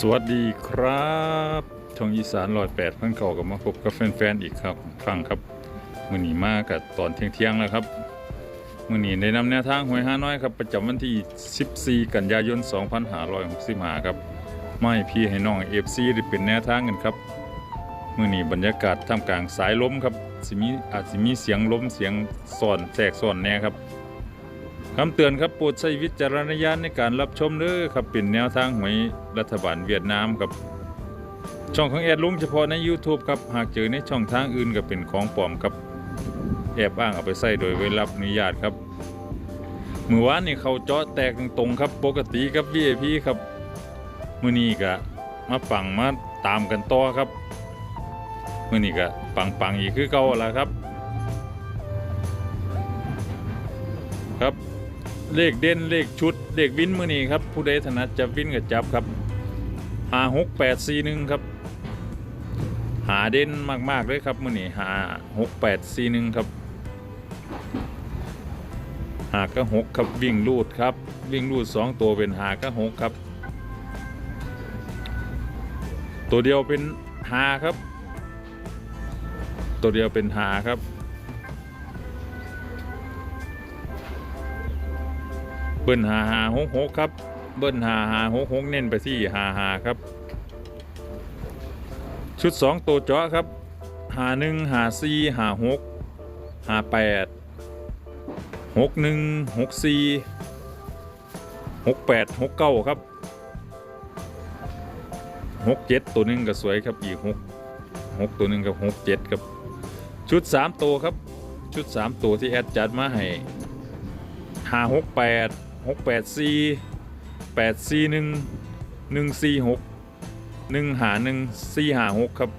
สวัสดีครับช่องอีสานลอยแปดพันเก่ากับมาพบกับแฟนๆอีกครับครั้งครับมือนีมากับตอนเที่ยงๆแล้วครับมือนีได้นำแนวทางหวยห้าน้อยครับประจำวันที่ 14 กันยายน 2565 ครับไม่พี่ให้น้องเอฟซีได้เป็นแนวทางกันครับมือนีบรรยากาศท่ามกลางสายลมครับสิมีอาจสิมีเสียงลมเสียงซ่อนแทรกซ่อนแน่ครับ คำเตือนครับโปรดใช้วิจารณญาณในการรับชมเด้อครับเป็นแนวทางหวยรัฐบาลเวียดนามครับ ช่องของแอดลุงเฉพาะใน YouTube ครับ หากเจอในช่องทางอื่นก็เป็นของปลอมครับ แอบอ้างเอาไปใส่โดยไม่รับอนุญาตครับเมื่อวานนี่เขาเจาะแตกตรงๆครับ ปกติครับ VIP ครับมือนี้ก็มาปังมาตามกันต่อครับมือนี้ก็ปังๆอีกคือเก่าละครับ ครับ เลขเด่นเลขชุดเลขวินมือนี้ครับผู้ใดถนัดจะวินกับจับครับหาหกแปดสี่หนึ่งครับ หาเด่นมากๆเลยครับมือนี้หาหกแปดสี่หนึ่งครับหาก็หกครับวิ่งรูดครับ วิ่งรูดสองตัวเป็นหาก็หกครับ ตัวเดียวเป็นหาครับ ตัวเดียวเป็นหาครับ เบิ้ลหาหาหกหกครับ เบิ้ลหาหาหกหกเน้นไปที่หาหาครับ ชุดสองตัวเจาะครับหาหนึ่งหาสี่หาหกหาแปดหกหนึ่งหกสี่หกแปดหกเก้าครับหกเจ็ดตัวหนึ่งก็สวยครับอีกหกหกตัวหนึ่งกับหกเจ็ดครับ ชุดสามตัวครับ ชุดสามตัวที่แอดจัดมาให้หาหกแปด หกแปดสี่แปดซีหนึ่งหนึ่งซีหกหนึ่งหาหนึ่งซีหาหกครับ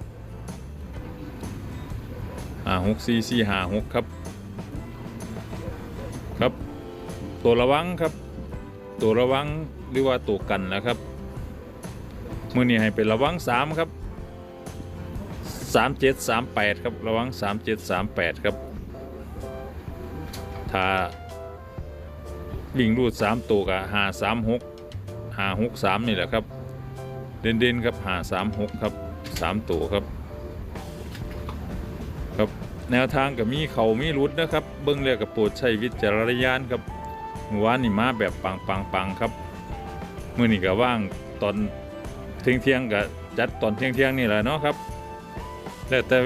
หาหกสี่สี่หาหกครับ ครับ ตัวระวังครับ ตัวระวังหรือว่าตัวกันนะครับมื่อนี้ให้เป็นระวังสามครับสามเจ็ดสามแปดครับ ระวังสามเจ็ดสามแปดครับ ถ้า วิ่งรูดสามตัวกับหาสามหกหาหกสามนี่แหละครับเด่นเด่นๆครับหาสามหกครับสามตัวครับ ครับแนวทางกับมีเขามีรุดนะครับ เบิ้งเรียกกับโปรดใช้วิจารณญาณครับวานนี่มาแบบปังปังปังครับเมื่อนี่ก็ว่างตอนเที่ยงเที่ยงๆกับจัดตอนเที่ยงเที่ยงๆนี่แหละเนาะครับแล้วแต่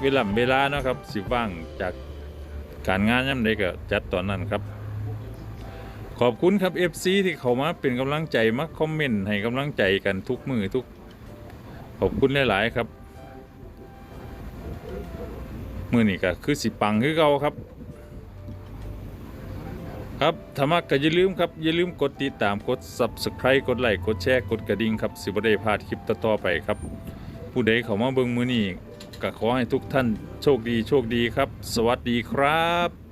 เวลาเวลาเนาะครับสิว่างจากการงานย่ำใดก็จัดตอนนั้นครับ ขอบคุณครับ FC ที่เขามาเป็นกำลังใจมาคอมเมนต์ให้กำลังใจกันทุกมือทุก ขอบคุณหลาย ๆ ครับ มือนี่ก็คือสิปังคือเก่าครับ ครับถ้ามักก็อย่าลืมครับ อย่าลืมกดติดตามกด Subscribe กดไลค์กดแชร์กดกระดิ่งครับสิบได้พลาดคลิปต่อๆไปครับ ผู้ใดเขามาเบิ่งมือนี้ก็ขอให้ทุกท่านโชคดีโชคดีครับ สวัสดีครับ